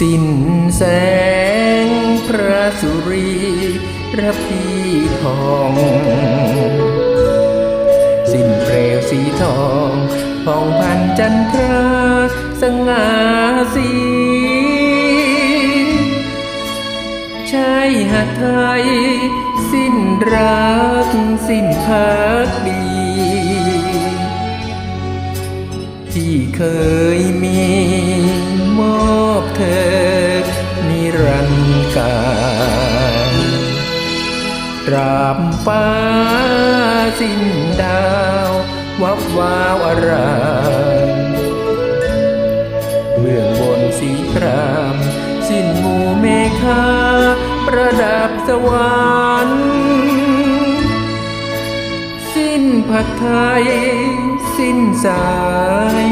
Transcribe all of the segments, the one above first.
สิ้นแสงพระสุรีระพีทอง สิ้นเปลวสีทองผ่องพันจันทราสง่าสีใช่หาไทย สิ้นรัก สิ้นพักดี ที่เคยมี กาตราบฟ้าสิ้นดาว วับวาวอารามเบื้องบนสีคราม สิ้นหมู่เมฆาประดับสวรรค์สิ้นผัดไทย สิ้นสาย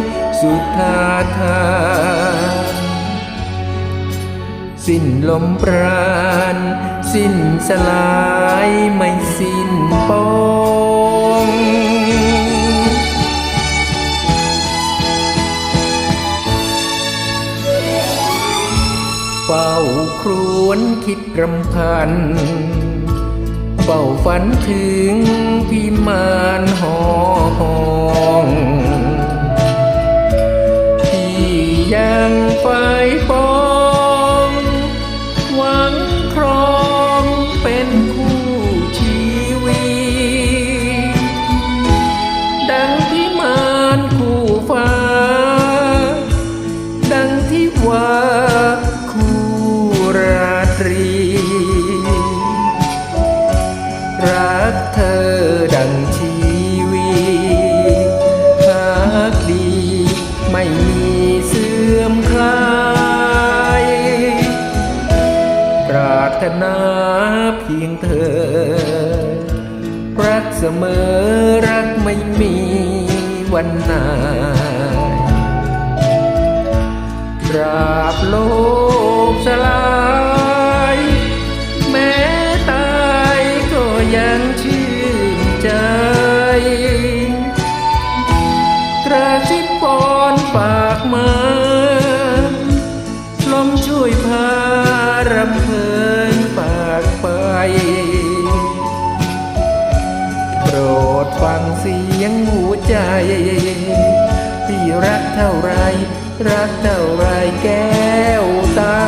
สุธาทา สิ้นลมปราณ สิ้นสลายไม่สิ้นปองเฝ้าครวนคิดรำพัน เฝ้าฝันถึงพิมานหองที่ยังไฟปอง ถนาเพียงเธอ รักเสมอรักไม่มีวันไหนตราบโลกสลาย แม้ตายก็ยังชื่นใจกระชิบปอนปากมา โปรดฟังเสียงหัวใจ ที่รักเท่าไร รักเท่าไรแก้วตา